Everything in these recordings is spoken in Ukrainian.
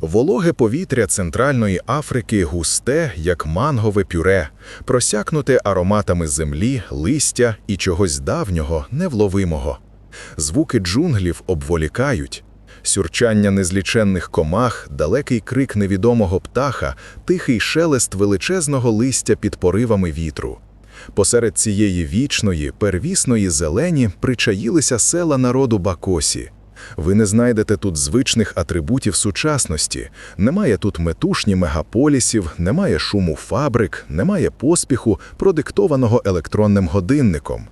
Вологе повітря Центральної Африки густе, як мангове пюре, просякнуте ароматами землі, листя і чогось давнього, невловимого. Звуки джунглів обволікають. Сюрчання незліченних комах, далекий крик невідомого птаха, тихий шелест величезного листя під поривами вітру. Посеред цієї вічної, первісної зелені причаїлися села народу Бакосі. Ви не знайдете тут звичних атрибутів сучасності, немає тут метушні мегаполісів, немає шуму фабрик, немає поспіху, продиктованого електронним годинником.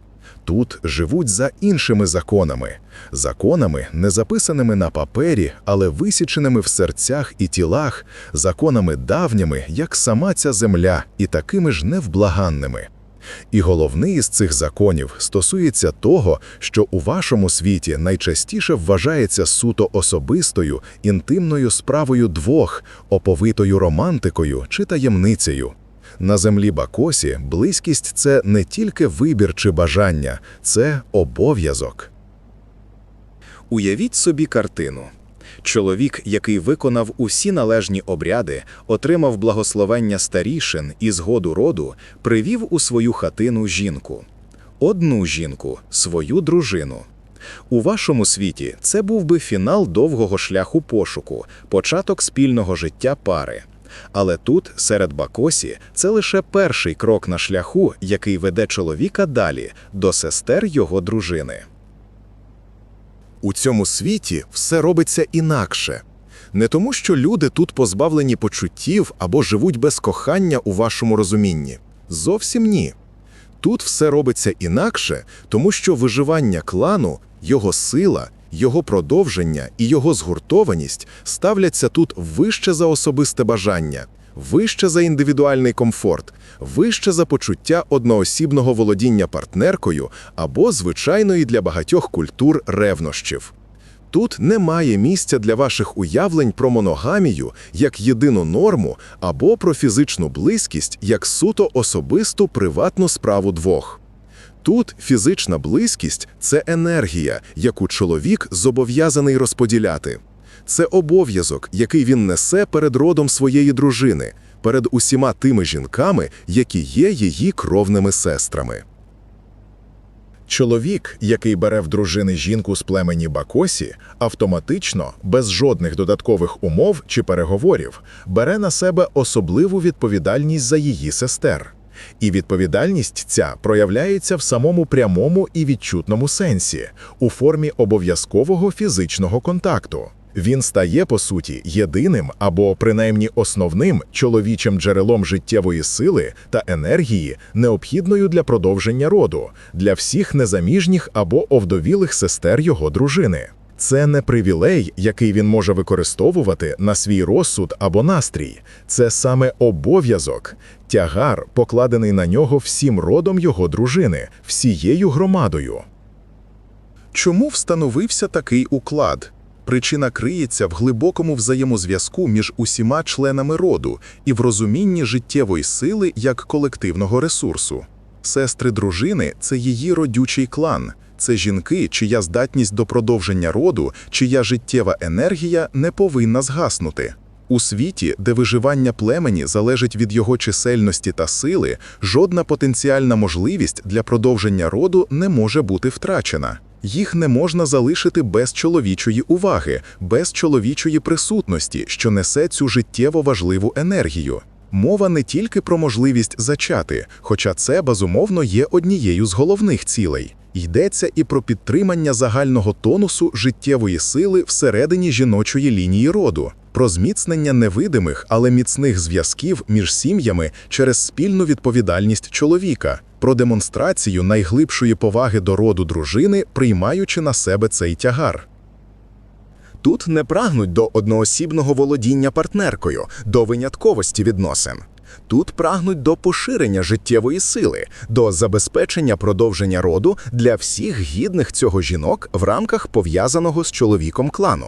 Тут живуть за іншими законами, законами, не записаними на папері, але висіченими в серцях і тілах, законами давніми, як сама ця земля, і такими ж невблаганними. І головний із цих законів стосується того, що у вашому світі найчастіше вважається суто особистою, інтимною справою двох, оповитою романтикою чи таємницею. На землі Бакосі близькість це не тільки вибір чи бажання, це обов'язок. Уявіть собі картину. Чоловік, який виконав усі належні обряди, отримав благословення старішин і згоду роду, привів у свою хатину жінку. Одну жінку, свою дружину. У вашому світі це був би фінал довгого шляху пошуку, початок спільного життя пари. Але тут, серед Бакосі, це лише перший крок на шляху, який веде чоловіка далі, до сестер його дружини. У цьому світі все робиться інакше. Не тому, що люди тут позбавлені почуттів або живуть без кохання у вашому розумінні. Зовсім ні. Тут все робиться інакше, тому що виживання клану, його сила, його продовження і його згуртованість ставляться тут вище за особисте бажання, вище за індивідуальний комфорт, вище за почуття одноосібного володіння партнеркою або звичайної для багатьох культур ревнощів. Тут немає місця для ваших уявлень про моногамію як єдину норму або про фізичну близькість як суто особисту приватну справу двох. Тут фізична близькість це енергія, яку чоловік зобов'язаний розподіляти. Це обов'язок, який він несе перед родом своєї дружини, перед усіма тими жінками, які є її кровними сестрами. Чоловік, який бере в дружини жінку з племені Бакосі, автоматично, без жодних додаткових умов чи переговорів, бере на себе особливу відповідальність за її сестер. І відповідальність ця проявляється в самому прямому і відчутному сенсі, у формі обов'язкового фізичного контакту. Він стає, по суті, єдиним або принаймні основним чоловічим джерелом життєвої сили та енергії, необхідною для продовження роду, для всіх незаміжніх або овдовілих сестер його дружини. Це не привілей, який він може використовувати на свій розсуд або настрій. Це саме обов'язок, тягар, покладений на нього всім родом його дружини, всією громадою. Чому встановився такий уклад? Причина криється в глибокому взаємозв'язку між усіма членами роду і в розумінні життєвої сили як колективного ресурсу. Сестри дружини це її родючий клан, це жінки, чия здатність до продовження роду, чия життєва енергія не повинна згаснути. У світі, де виживання племені залежить від його чисельності та сили, жодна потенціальна можливість для продовження роду не може бути втрачена. Їх не можна залишити без чоловічої уваги, без чоловічої присутності, що несе цю життєво важливу енергію. Мова не тільки про можливість зачати, хоча це безумовно є однією з головних цілей. Йдеться і про підтримання загального тонусу життєвої сили всередині жіночої лінії роду, про зміцнення невидимих, але міцних зв'язків між сім'ями через спільну відповідальність чоловіка, про демонстрацію найглибшої поваги до роду дружини, приймаючи на себе цей тягар. Тут не прагнуть до одноосібного володіння партнеркою, до винятковості відносин. Тут прагнуть до поширення життєвої сили, до забезпечення продовження роду для всіх гідних цього жінок в рамках пов'язаного з чоловіком клану.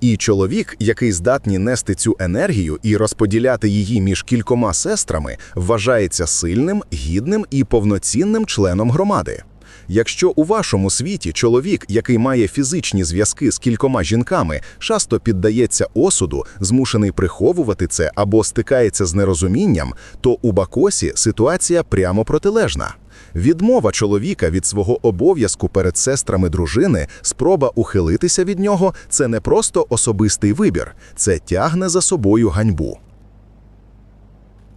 І чоловік, який здатний нести цю енергію і розподіляти її між кількома сестрами, вважається сильним, гідним і повноцінним членом громади. Якщо у вашому світі чоловік, який має фізичні зв'язки з кількома жінками, часто піддається осуду, змушений приховувати це або стикається з нерозумінням, то у Бакосі ситуація прямо протилежна. Відмова чоловіка від свого обов'язку перед сестрами дружини, спроба ухилитися від нього це не просто особистий вибір, це тягне за собою ганьбу.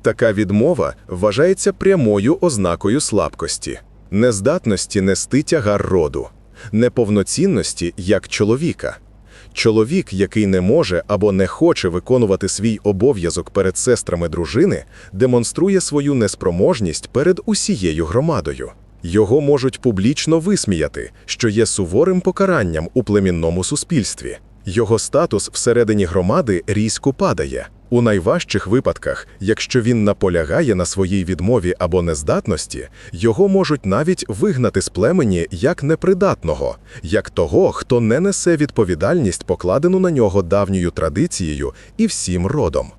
Така відмова вважається прямою ознакою слабкості, нездатності нести тягар роду, неповноцінності як чоловіка. Чоловік, який не може або не хоче виконувати свій обов'язок перед сестрами дружини, демонструє свою неспроможність перед усією громадою. Його можуть публічно висміяти, що є суворим покаранням у племінному суспільстві. Його статус всередині громади різко падає. У найважчих випадках, якщо він наполягає на своїй відмові або нездатності, його можуть навіть вигнати з племені як непридатного, як того, хто не несе відповідальність, покладену на нього давньою традицією і всім родом.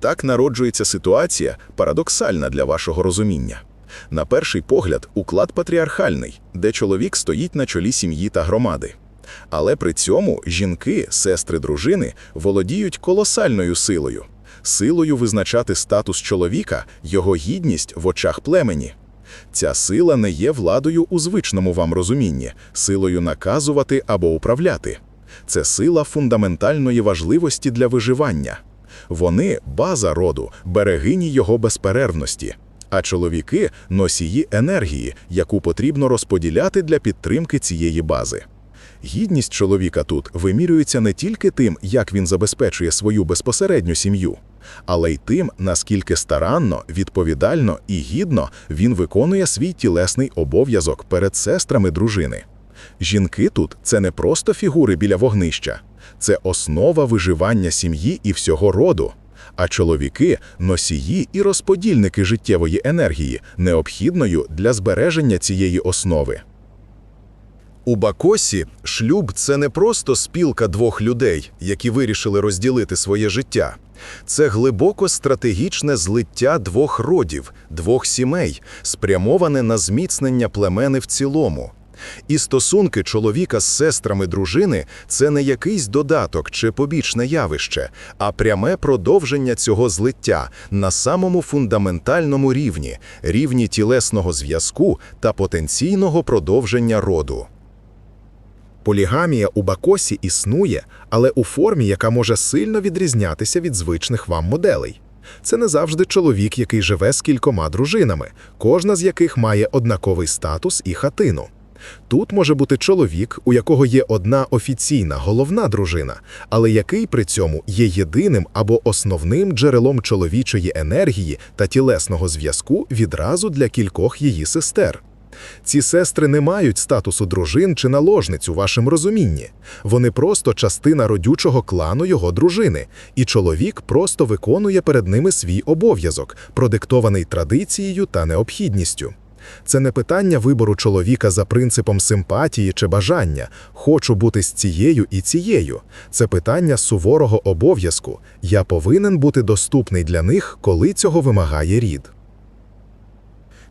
Так народжується ситуація, парадоксальна для вашого розуміння. На перший погляд, уклад патріархальний, де чоловік стоїть на чолі сім'ї та громади. Але при цьому жінки, сестри дружини, володіють колосальною силою. Силою визначати статус чоловіка, його гідність в очах племені. Ця сила не є владою у звичному вам розумінні, силою наказувати або управляти. Це сила фундаментальної важливості для виживання. Вони база роду, берегині його безперервності. А чоловіки носії енергії, яку потрібно розподіляти для підтримки цієї бази. Гідність чоловіка тут вимірюється не тільки тим, як він забезпечує свою безпосередню сім'ю, але й тим, наскільки старанно, відповідально і гідно він виконує свій тілесний обов'язок перед сестрами дружини. Жінки тут це не просто фігури біля вогнища, це основа виживання сім'ї і всього роду. А чоловіки носії і розподільники життєвої енергії, необхідною для збереження цієї основи. У Бакосі шлюб це не просто спілка двох людей, які вирішили розділити своє життя. Це глибоко стратегічне злиття двох родів, двох сімей, спрямоване на зміцнення племени в цілому. І стосунки чоловіка з сестрами дружини це не якийсь додаток чи побічне явище, а пряме продовження цього злиття на самому фундаментальному рівні рівні тілесного зв'язку та потенційного продовження роду. Полігамія у Бакосі існує, але у формі, яка може сильно відрізнятися від звичних вам моделей. Це не завжди чоловік, який живе з кількома дружинами, кожна з яких має однаковий статус і хатину. Тут може бути чоловік, у якого є одна офіційна головна дружина, але який при цьому є єдиним або основним джерелом чоловічої енергії та тілесного зв'язку відразу для кількох її сестер. Ці сестри не мають статусу дружин чи наложниць у вашому розумінні. Вони просто частина родючого клану його дружини, і чоловік просто виконує перед ними свій обов'язок, продиктований традицією та необхідністю. Це не питання вибору чоловіка за принципом симпатії чи бажання хочу бути з цією і цією. Це питання суворого обов'язку. Я повинен бути доступний для них, коли цього вимагає рід.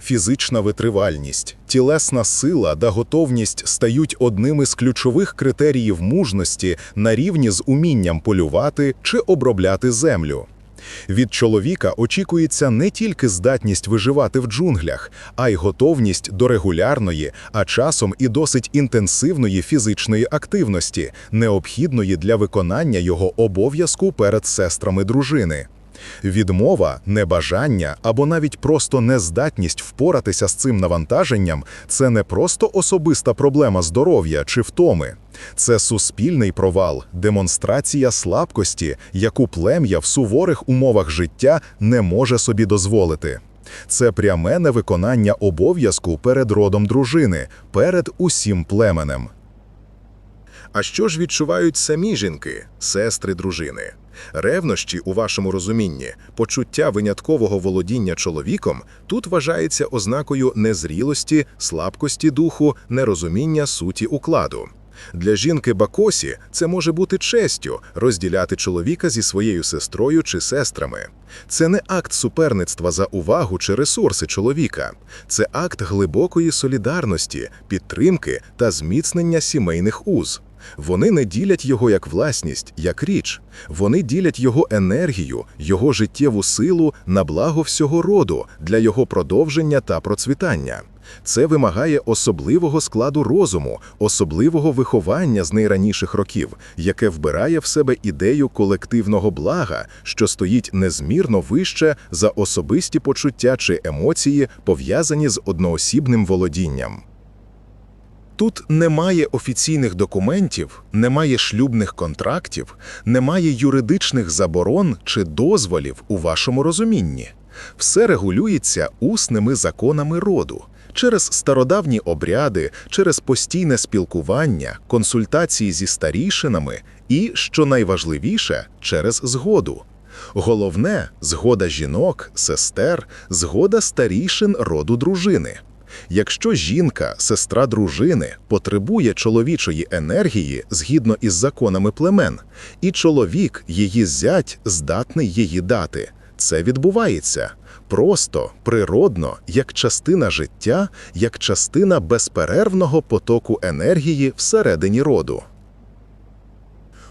Фізична витривальність, тілесна сила та готовність стають одним із ключових критеріїв мужності на рівні з умінням полювати чи обробляти землю. Від чоловіка очікується не тільки здатність виживати в джунглях, а й готовність до регулярної, а часом і досить інтенсивної фізичної активності, необхідної для виконання його обов'язку перед сестрами дружини. Відмова, небажання або навіть просто нездатність впоратися з цим навантаженням це не просто особиста проблема здоров'я чи втоми. Це суспільний провал, демонстрація слабкості, яку плем'я в суворих умовах життя не може собі дозволити. Це пряме невиконання обов'язку перед родом дружини, перед усім племенем. А що ж відчувають самі жінки, сестри дружини? Ревнощі у вашому розумінні, почуття виняткового володіння чоловіком тут вважається ознакою незрілості, слабкості духу, нерозуміння суті укладу. Для жінки Бакосі це може бути честю розділяти чоловіка зі своєю сестрою чи сестрами. Це не акт суперництва за увагу чи ресурси чоловіка, це акт глибокої солідарності, підтримки та зміцнення сімейних уз. Вони не ділять його як власність, як річ. Вони ділять його енергію, його життєву силу на благо всього роду для його продовження та процвітання. Це вимагає особливого складу розуму, особливого виховання з найраніших років, яке вбирає в себе ідею колективного блага, що стоїть незмірно вище за особисті почуття чи емоції, пов'язані з одноосібним володінням. Тут немає офіційних документів, немає шлюбних контрактів, немає юридичних заборон чи дозволів у вашому розумінні. Все регулюється усними законами роду через стародавні обряди, через постійне спілкування, консультації зі старішинами і, що найважливіше, через згоду. Головне згода жінок, сестер, згода старішин роду дружини. Якщо жінка, сестра дружини, потребує чоловічої енергії згідно із законами племен, і чоловік, її зять, здатний її дати, це відбувається просто, природно, як частина життя, як частина безперервного потоку енергії всередині роду.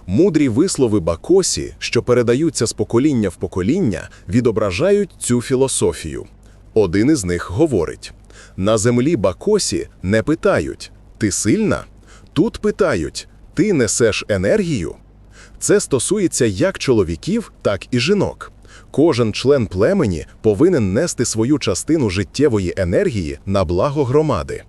Мудрі вислови Бакосі, що передаються з покоління в покоління, відображають цю філософію. Один із них говорить: на землі Бакосі не питають Ти сильна? Тут питають Ти несеш енергію? Це стосується як чоловіків, так і жінок. Кожен член племені повинен нести свою частину життєвої енергії на благо громади.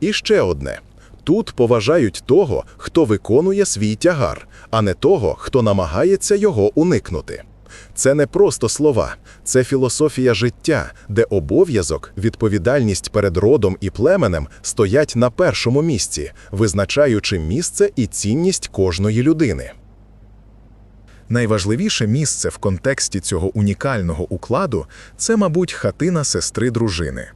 І ще одне. Тут поважають того, хто виконує свій тягар, а не того, хто намагається його уникнути. Це не просто слова, це філософія життя, де обов'язок, відповідальність перед родом і племенем стоять на першому місці, визначаючи місце і цінність кожної людини. Найважливіше місце в контексті цього унікального укладу це, мабуть, хатина сестри дружини.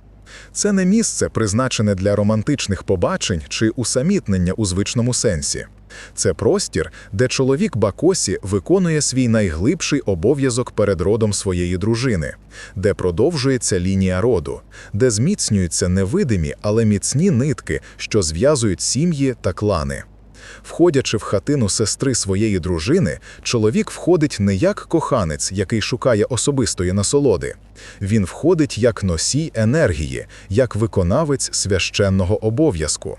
Це не місце, призначене для романтичних побачень чи усамітнення у звичному сенсі. Це простір, де чоловік Бакосі виконує свій найглибший обов'язок перед родом своєї дружини, де продовжується лінія роду, де зміцнюються невидимі, але міцні нитки, що зв'язують сім'ї та клани. Входячи в хатину сестри своєї дружини, чоловік входить не як коханець, який шукає особистої насолоди. Він входить як носій енергії, як виконавець священного обов'язку.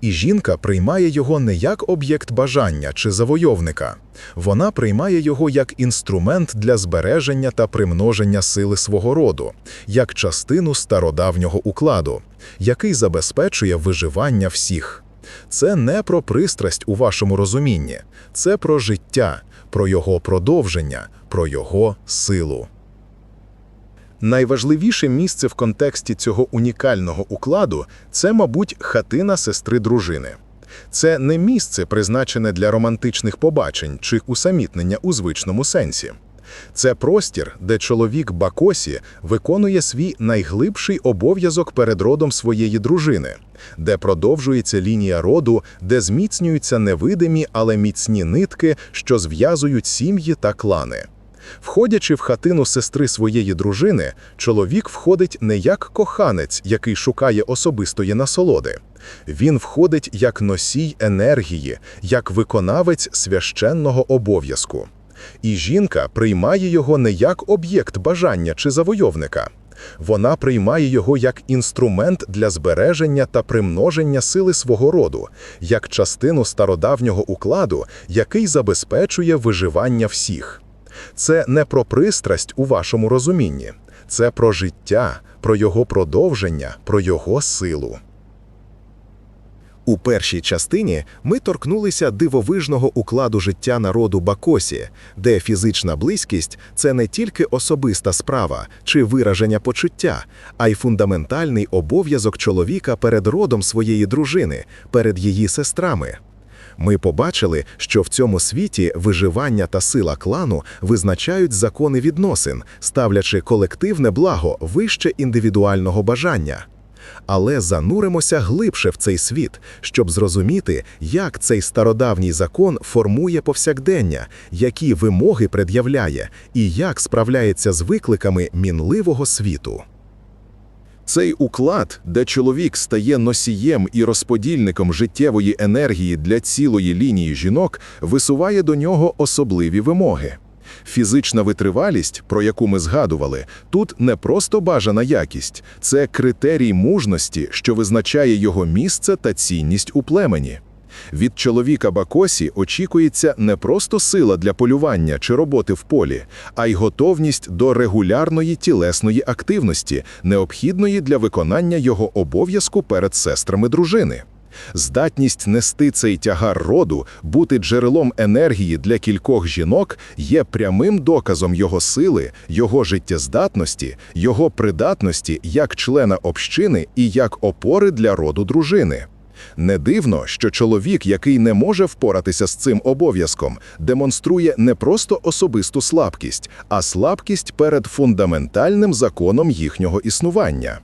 І жінка приймає його не як об'єкт бажання чи завойовника. Вона приймає його як інструмент для збереження та примноження сили свого роду, як частину стародавнього укладу, який забезпечує виживання всіх. Це не про пристрасть у вашому розумінні, це про життя, про його продовження, про його силу. Найважливіше місце в контексті цього унікального укладу це, мабуть, хатина сестри дружини. Це не місце, призначене для романтичних побачень чи усамітнення у звичному сенсі. Це простір, де чоловік Бакосі виконує свій найглибший обов'язок перед родом своєї дружини, де продовжується лінія роду, де зміцнюються невидимі, але міцні нитки, що зв'язують сім'ї та клани. Входячи в хатину сестри своєї дружини, чоловік входить не як коханець, який шукає особистої насолоди. Він входить як носій енергії, як виконавець священного обов'язку. І жінка приймає його не як об'єкт бажання чи завойовника. Вона приймає його як інструмент для збереження та примноження сили свого роду, як частину стародавнього укладу, який забезпечує виживання всіх. Це не про пристрасть у вашому розумінні, це про життя, про його продовження, про його силу. У першій частині ми торкнулися дивовижного укладу життя народу Бакосі, де фізична близькість це не тільки особиста справа чи вираження почуття, а й фундаментальний обов'язок чоловіка перед родом своєї дружини, перед її сестрами. Ми побачили, що в цьому світі виживання та сила клану визначають закони відносин, ставлячи колективне благо вище індивідуального бажання. Але зануримося глибше в цей світ, щоб зрозуміти, як цей стародавній закон формує повсякдення, які вимоги пред'являє і як справляється з викликами мінливого світу. Цей уклад, де чоловік стає носієм і розподільником життєвої енергії для цілої лінії жінок, висуває до нього особливі вимоги. Фізична витривалість, про яку ми згадували, тут не просто бажана якість, це критерій мужності, що визначає його місце та цінність у племені. Від чоловіка Бакосі очікується не просто сила для полювання чи роботи в полі, а й готовність до регулярної тілесної активності, необхідної для виконання його обов'язку перед сестрами дружини. Здатність нести цей тягар роду, бути джерелом енергії для кількох жінок є прямим доказом його сили, його життєздатності, його придатності як члена общини і як опори для роду дружини. Не дивно, що чоловік, який не може впоратися з цим обов'язком, демонструє не просто особисту слабкість, а слабкість перед фундаментальним законом їхнього існування.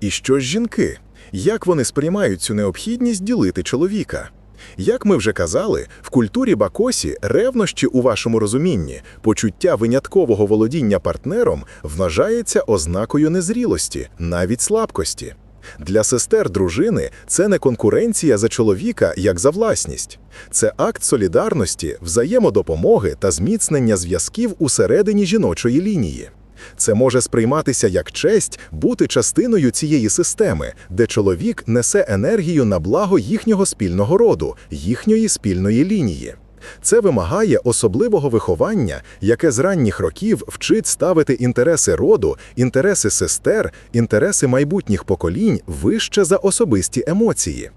І що ж жінки? Як вони сприймають цю необхідність ділити чоловіка? Як ми вже казали, в культурі Бакосі ревнощі у вашому розумінні, почуття виняткового володіння партнером вважається ознакою незрілості, навіть слабкості. Для сестер дружини це не конкуренція за чоловіка як за власність. Це акт солідарності, взаємодопомоги та зміцнення зв'язків усередині жіночої лінії. Це може сприйматися як честь бути частиною цієї системи, де чоловік несе енергію на благо їхнього спільного роду, їхньої спільної лінії. Це вимагає особливого виховання, яке з ранніх років вчить ставити інтереси роду, інтереси сестер, інтереси майбутніх поколінь вище за особисті емоції.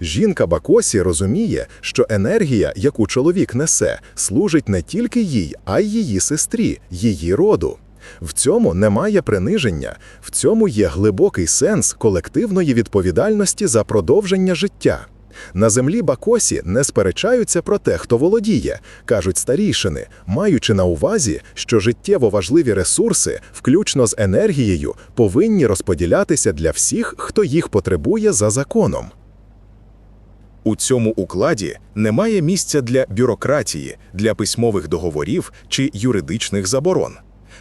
Жінка Бакосі розуміє, що енергія, яку чоловік несе, служить не тільки їй, а й її сестрі, її роду. В цьому немає приниження, в цьому є глибокий сенс колективної відповідальності за продовження життя. На землі Бакосі не сперечаються про те, хто володіє, кажуть старішини, маючи на увазі, що життєво важливі ресурси, включно з енергією, повинні розподілятися для всіх, хто їх потребує за законом. У цьому укладі немає місця для бюрократії, для письмових договорів чи юридичних заборон.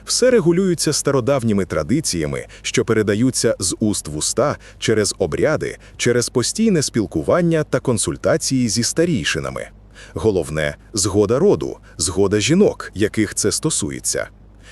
Все регулюється стародавніми традиціями, що передаються з уст в уста через обряди, через постійне спілкування та консультації зі старійшинами. Головне згода роду, згода жінок, яких це стосується.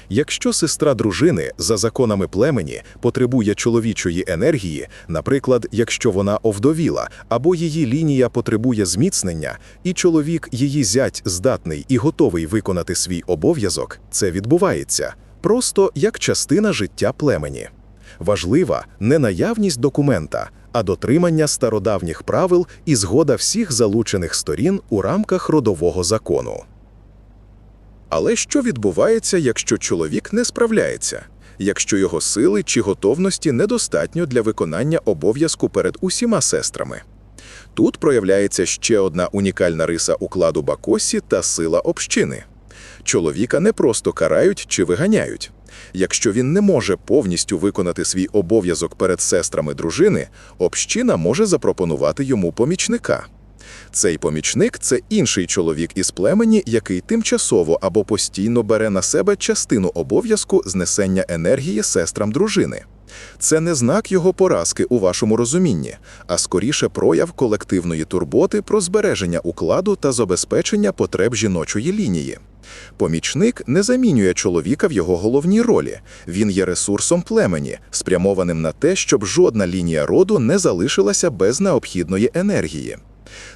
Якщо сестра дружини за законами племені потребує чоловічої енергії, наприклад, якщо вона овдовіла або її лінія потребує зміцнення, і чоловік, її зять здатний і готовий виконати свій обов'язок, це відбувається просто як частина життя племені. Важлива не наявність документа, а дотримання стародавніх правил і згода всіх залучених сторін у рамках родового закону. Але що відбувається, якщо чоловік не справляється, якщо його сили чи готовності недостатньо для виконання обов'язку перед усіма сестрами? Тут проявляється ще одна унікальна риса укладу Бакосі та сила общини. Чоловіка не просто карають чи виганяють. Якщо він не може повністю виконати свій обов'язок перед сестрами дружини, община може запропонувати йому помічника. Цей помічник це інший чоловік із племені, який тимчасово або постійно бере на себе частину обов'язку знесення енергії сестрам дружини. Це не знак його поразки у вашому розумінні, а скоріше прояв колективної турботи про збереження укладу та забезпечення потреб жіночої лінії. Помічник не замінює чоловіка в його головній ролі. Він є ресурсом племені, спрямованим на те, щоб жодна лінія роду не залишилася без необхідної енергії.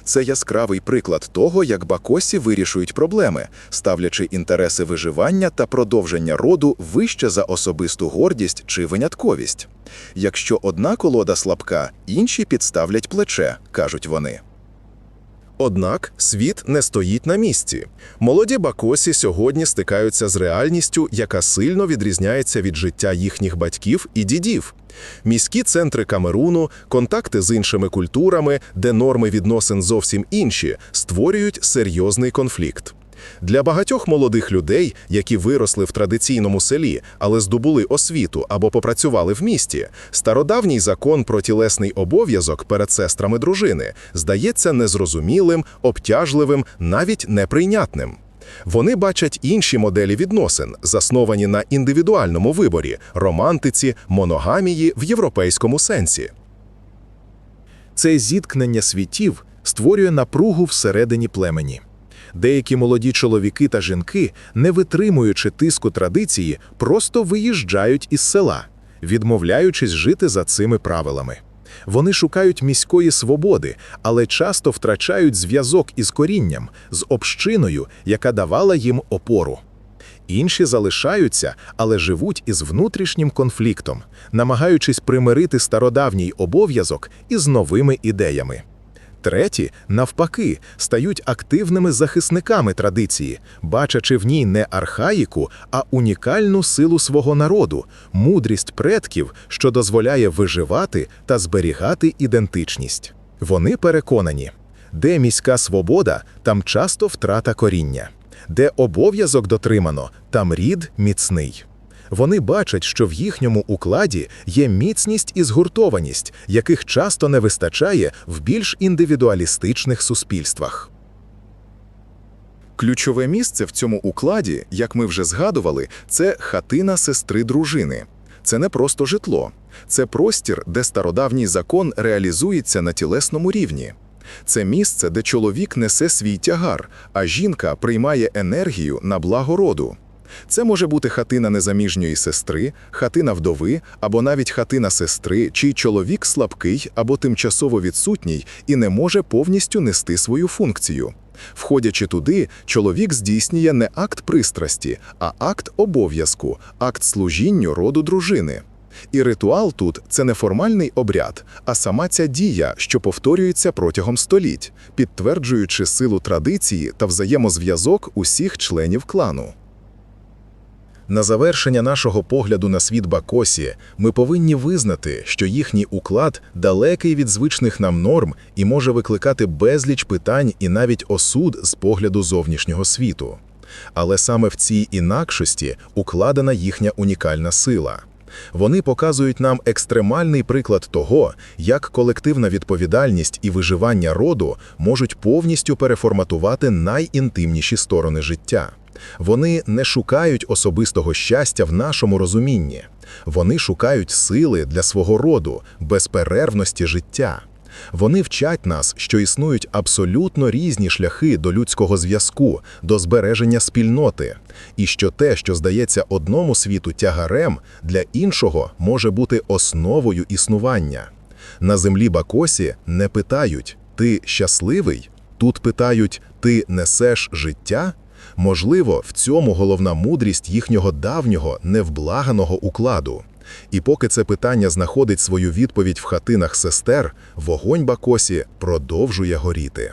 Це яскравий приклад того, як бакосі вирішують проблеми, ставлячи інтереси виживання та продовження роду вище за особисту гордість чи винятковість. Якщо одна колода слабка, інші підставлять плече, кажуть вони. Однак світ не стоїть на місці. Молоді бакосі сьогодні стикаються з реальністю, яка сильно відрізняється від життя їхніх батьків і дідів. Міські центри Камеруну, контакти з іншими культурами, де норми відносин зовсім інші, створюють серйозний конфлікт. Для багатьох молодих людей, які виросли в традиційному селі, але здобули освіту або попрацювали в місті, стародавній закон про тілесний обов'язок перед сестрами дружини здається незрозумілим, обтяжливим, навіть неприйнятним. Вони бачать інші моделі відносин, засновані на індивідуальному виборі, романтиці, моногамії в європейському сенсі. Це зіткнення світів створює напругу всередині племені. Деякі молоді чоловіки та жінки, не витримуючи тиску традиції, просто виїжджають із села, відмовляючись жити за цими правилами. Вони шукають міської свободи, але часто втрачають зв'язок із корінням, з общиною, яка давала їм опору. Інші залишаються, але живуть із внутрішнім конфліктом, намагаючись примирити стародавній обов'язок із новими ідеями. Треті, навпаки, стають активними захисниками традиції, бачачи в ній не архаїку, а унікальну силу свого народу, мудрість предків, що дозволяє виживати та зберігати ідентичність. Вони переконані, де міська свобода, там часто втрата коріння, де обов'язок дотримано, там рід міцний. Вони бачать, що в їхньому укладі є міцність і згуртованість, яких часто не вистачає в більш індивідуалістичних суспільствах. Ключове місце в цьому укладі, як ми вже згадували, це хатина сестри дружини. Це не просто житло, це простір, де стародавній закон реалізується на тілесному рівні. Це місце, де чоловік несе свій тягар, а жінка приймає енергію на благо роду. Це може бути хатина незаміжньої сестри, хатина вдови або навіть хатина сестри, чий чоловік слабкий або тимчасово відсутній і не може повністю нести свою функцію. Входячи туди, чоловік здійснює не акт пристрасті, а акт обов'язку, акт служінню роду дружини. І ритуал тут це не формальний обряд, а сама ця дія, що повторюється протягом століть, підтверджуючи силу традиції та взаємозв'язок усіх членів клану. На завершення нашого погляду на світ Бакосі ми повинні визнати, що їхній уклад далекий від звичних нам норм і може викликати безліч питань і навіть осуд з погляду зовнішнього світу. Але саме в цій інакшості укладена їхня унікальна сила. Вони показують нам екстремальний приклад того, як колективна відповідальність і виживання роду можуть повністю переформатувати найінтимніші сторони життя. Вони не шукають особистого щастя в нашому розумінні. Вони шукають сили для свого роду, безперервності життя. Вони вчать нас, що існують абсолютно різні шляхи до людського зв'язку, до збереження спільноти, і що те, що здається одному світу тягарем, для іншого може бути основою існування. На землі Бакосі не питають «ти щасливий?», тут питають «ти несеш життя?». Можливо, в цьому головна мудрість їхнього давнього, невблаганого укладу. І поки це питання знаходить свою відповідь в хатинах сестер, вогонь Бакосі продовжує горіти.